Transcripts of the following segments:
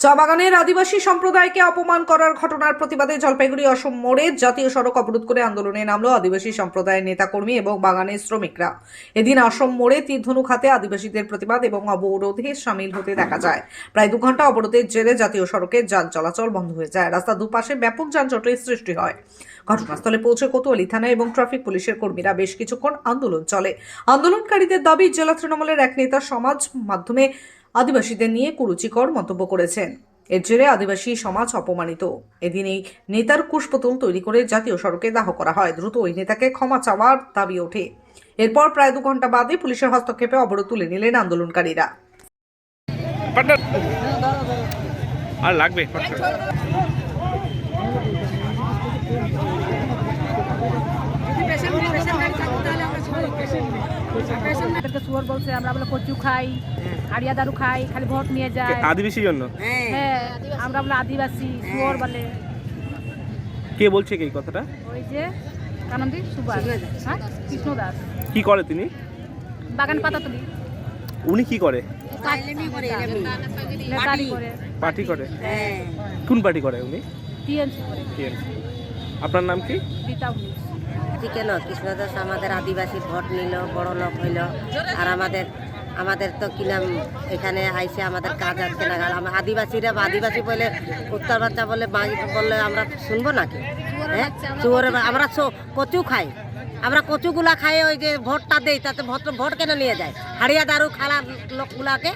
চা বাগানের আদিবাসী সম্প্রদায়কে অপমান করার ঘটনার প্রতিবাদে জলপাইগুড়ি অসম মোড়ে জাতীয় সড়ক অবরোধ করে আন্দোলনে নামলো আদিবাসী সম্প্রদায়ের নেতাকর্মী এবং বাগানের শ্রমিকরা। এদিন অসম মোড়ে তীরধনুক হাতে আদিবাসীদের প্রতিবাদ এবং অবরোধে সামিল হতে দেখা যায়। প্রায় দু ঘণ্টা অবরোধের জেরে জাতীয় সড়কে যান চলাচল বন্ধ হয়ে যায়। রাস্তার দুপাশে ব্যাপক যানজটের সৃষ্টি হয়। ঘটনাস্থলে পৌঁছে কোতোয়ালি থানা এবং ট্রাফিক পুলিশের কর্মীরা বেশ কিছুক্ষণ আন্দোলন চলে। আন্দোলনকারীদের দাবি, জেলা তৃণমূলের এক নেতা সমাজ মাধ্যমে আদিবাসীদের নিয়ে কুরুচিকর মন্তব্য করেছেন। এর জেরে আদিবাসী সমাজ অপমানিত। এদিন এই নেতার কুশপুতুল তৈরি করে জাতীয় সড়কে দাহ করা হয়। দ্রুত ওই নেতাকে ক্ষমা চাওয়ার দাবি ওঠে। এরপর প্রায় দু ঘণ্টা বাদে পুলিশের হস্তক্ষেপে অবরোধ তুলে নিলেন আন্দোলনকারীরা। আর লাগবে পার্টনার আমাদেরকে শুয়োর বলছে আমরা বলে কচু খাই আড়িয়া দারু খাই খালি ভোট নিয়ে যায়। আদিবাসীর জন্য? হ্যাঁ। আমরা বলে আদিবাসী শুয়োর বলে। কে বলছে কি এই কথাটা? ওই যে কানন্দি সুভাষ। হ্যাঁ কৃষ্ণ দাস কি করে তিনি? বাগান পাতা তুলি উনি কি করে? পার্টি। করে। কোন পার্টি করে উনি? টিএনসি করে। TNC আপনার নাম কি? ঠিক কেন কৃষ্ণদাস আমাদের আদিবাসী ভোট নিল বড় লোক হইল। আর আমাদের আমাদের তো কি নাম এখানে আইসে আমাদের কাজ আজকে না। গেল আমরা আদিবাসীরা আদিবাসী বলে উত্তর বাচ্চা বলে বললে আমরা শুনব নাকি? হ্যাঁ? চুয়ারে আমরা কচু খাই। আমরা কচুগুলা খাই ওই যে ভোটটা দেই তাতে ভোট ভোট কেন নিয়ে যায়? হাড়িয়া দারু খালা লোকগুলাকে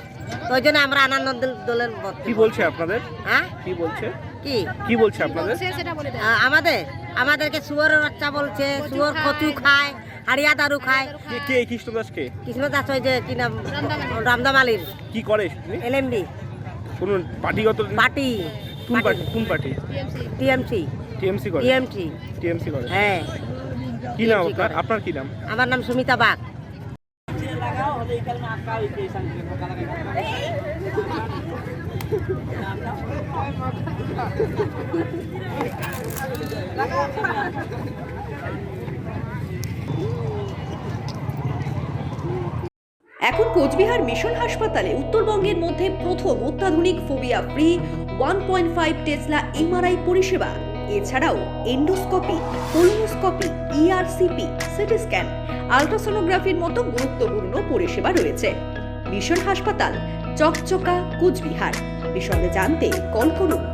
তো ওই জন্য আমরা আনন্দ দল- দলের কি বলছে আপনাদের? হ্যাঁ? কি বলছে? কি? কি বলছে আপনাদের? আমাদের? আমাদেরকে শুয়োরের বাচ্চা বলছে শুয়োর কচু খায় হাড়িয়া দারু খায়। কে কৃষ্ণদাস কে? কৃষ্ণদাস ওই যে কি নাম? রামদাম আলীর কি করে এলএমডি কোন পার্টিগত পার্টি। কোন পার্টি। কোন পার্টি? টিএমসি। টিএমসি। করে। টিএমসি। টিএমসি করে। হ্যাঁ। কি নাম আপনার? আপনার কি নাম? আমার নাম সুমিতা বাগ। এখন কোচবিহার মিশন হাসপাতালে উত্তরবঙ্গের মধ্যে প্রথম অত্যাধুনিক phobia free one point five tesla MRI পরিষেবা। এছাড়াও endoscopy colonoscopy ERCP CT scan আলট্রাসোনোগ্রাফির মতো গুরুত্বপূর্ণ পরিষেবা রয়েছে। মিশন হাসপাতাল, চকচকা, কুচবিহার। বিষয়ে জানতে কল করুন।